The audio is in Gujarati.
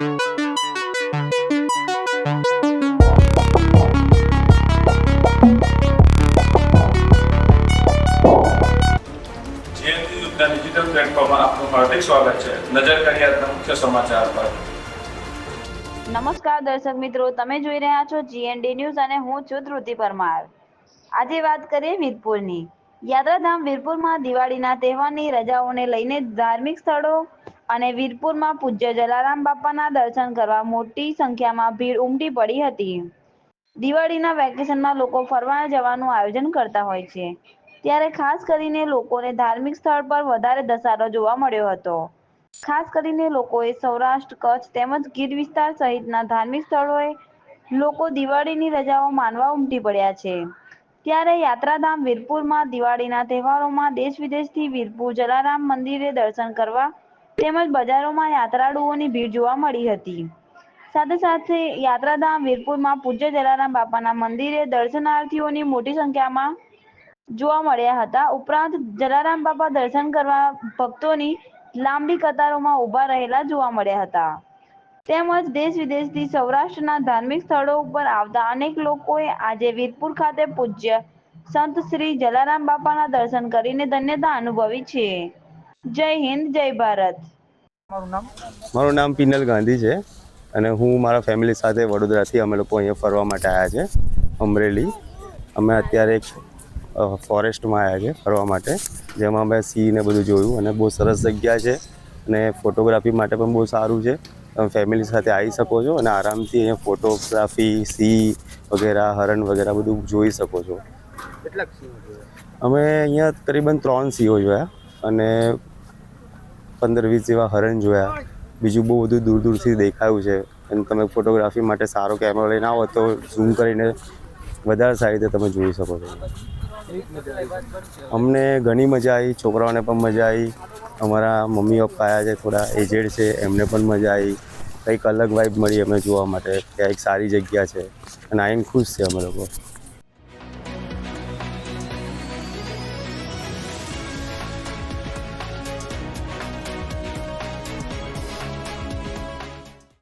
નમસ્કાર દર્શક મિત્રો, તમે જોઈ રહ્યા છો જીએનડી ન્યૂઝ અને હું છું ધ્રુતિ પરમાર. આજે વાત કરીએ વીરપુરની. યાત્રાધામ વીરપુરમાં દિવાળીના તહેવારની રજાઓને લઈને ધાર્મિક સ્થળો અને વીરપુરમાં પૂજ્ય જલારામ બાપાના દર્શન કરવા મોટી સંખ્યામાં ભીડ ઉમટી પડી હતી. દિવાળીના વેકેશનમાં લોકો ફરવા જવાનું આયોજન કરતા હોય છે. ત્યારે ખાસ કરીને લોકોને ધાર્મિક સ્થળ પર વધારે ધસારો જોવા મળ્યો હતો. ખાસ કરીને લોકોએ સૌરાષ્ટ્ર, કચ્છ તેમજ ગીર વિસ્તાર સહિતના ધાર્મિક સ્થળોએ લોકો દિવાળીની રજાઓ માનવા ઉમટી પડ્યા છે. ત્યારે યાત્રાધામ વીરપુરમાં દિવાળીના તહેવારોમાં દેશ વિદેશથી વીરપુર જલારામ મંદિરે દર્શન કરવા તેમજ બજારોમાં યાત્રાળુઓની ભીડ જોવા મળી હતી. સાથે સાથે યાત્રાધામ વીરપુરમાં પૂજ્ય જલારામ બાપાના મંદિરે દર્શનાર્થીઓની મોટી સંખ્યામાં જોવા મળ્યા હતા. ઉપરાંત જલારામ બાપા દર્શન કરવા ભક્તોની લાંબી કતારોમાં ઊભા રહેલા જોવા મળ્યા હતા. તેમજ દેશ વિદેશથી સૌરાષ્ટ્રના ધાર્મિક સ્થળો ઉપર આવતા અનેક લોકોએ આજે વીરપુર ખાતે પૂજ્ય સંત શ્રી જલારામ બાપાના દર્શન કરીને ધન્યતા અનુભવી છે. જય હિન્દ જય ભારત. મારું નામ? મારું નામ પિનલ ગાંધી છે અને હું મારા ફેમિલી સાથે વડોદરાથી અમે લોકો અહીંયા ફરવા માટે આવ્યા છે અમરેલી. અમે અત્યારે એક ફોરેસ્ટમાં આવ્યા છે ફરવા માટે જેમાં અમે સિંહ ને બધું જોયું અને બહુ સરસ જગ્યા છે અને ફોટોગ્રાફી માટે પણ બહુ સારું છે. તમે ફેમિલી સાથે આવી શકો છો અને આરામથી અહીંયા ફોટોગ્રાફી સિંહ વગેરે હરણ વગેરે બધું જોઈ શકો છો. કેટલાક અમે અહીંયા કરીબન ત્રણ સિંહો જોયા અને પંદર વીસ જેવા હરણ જોયા. બીજું બહુ બધું દૂર દૂરથી દેખાયું છે. અને તમે ફોટોગ્રાફી માટે સારો કેમેરો લઈને આવો તો ઝૂમ કરીને વધારે સારી રીતે તમે જોઈ શકો છો. અમને ઘણી મજા આવી, છોકરાઓને પણ મજા આવી. અમારા મમ્મી પપ્પા આવ્યા છે, થોડા એજેડ છે, એમને પણ મજા આવી. કંઈક અલગ વાઇબ મળી અમને જોવા માટે. કે એક સારી જગ્યા છે. અને આઈને ખુશ છે અમે લોકો.